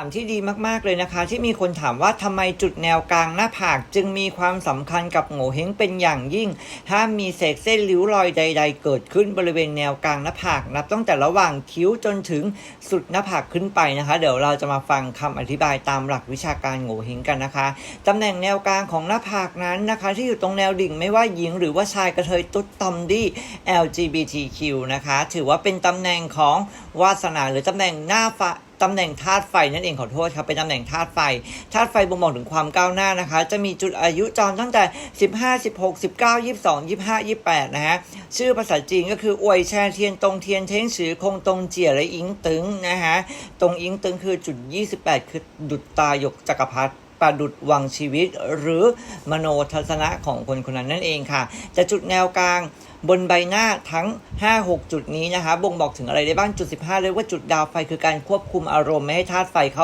ถามที่ดีมากๆเลยนะคะ ที่มีคนถามว่าทำไมจุดแนวกลางหน้าผากจึงมีความสำคัญกับโง่เฮงเป็นอย่างยิ่ง ห้ามมีเศษเส้นริ้วรอยใด ๆ เกิดขึ้นบริเวณแนวกลางหน้าผากนับตั้งแต่ระหว่างคิ้วจนถึงสุดหน้าผากขึ้นไปนะคะ เดี๋ยวเราจะมาฟังคำอธิบายตามหลักวิชาการโง่เฮงกันนะคะตำแหน่งแนวกลางของหน้าผากนั้นนะคะ ที่อยู่ตรงแนวดิ่งไม่ว่าหญิงหรือว่าชายกระเทยตุ๊ดตอมดี้ LGBTQ นะคะ ถือว่าเป็นตำแหน่งของวาสนาหรือตำแหน่งหน้าฟ้า ตำแหน่งธาตุไฟนั่นเองขอโทษครับเป็นตำแหน่งธาตุไฟธาตุไฟบ่งบอกถึงความก้าวหน้านะคะ จะมีจุดอายุจรตั้งแต่ 15 16 19 22 25 28 นะฮะชื่อภาษาจีนก็คืออวยแช่เทียนตรงเทียนเท้งสือคงตรงเจียและอิงตึงนะฮะตรงอิงตึงคือจุด 28 คือดุดตาหยกจักรพรรดิ ประดุดวังชีวิต หรือมโนทัศนะของคนคนนั้นนั่นเองค่ะแต่จุดแนวกลางบนใบหน้าทั้ง 5-6 จุดนี้นะคะ บ่งบอกถึงอะไรได้บ้างจุด 15เรียกว่าจุดดาวไฟคือการควบคุมอารมณ์ไม่ให้ธาตุไฟเข้า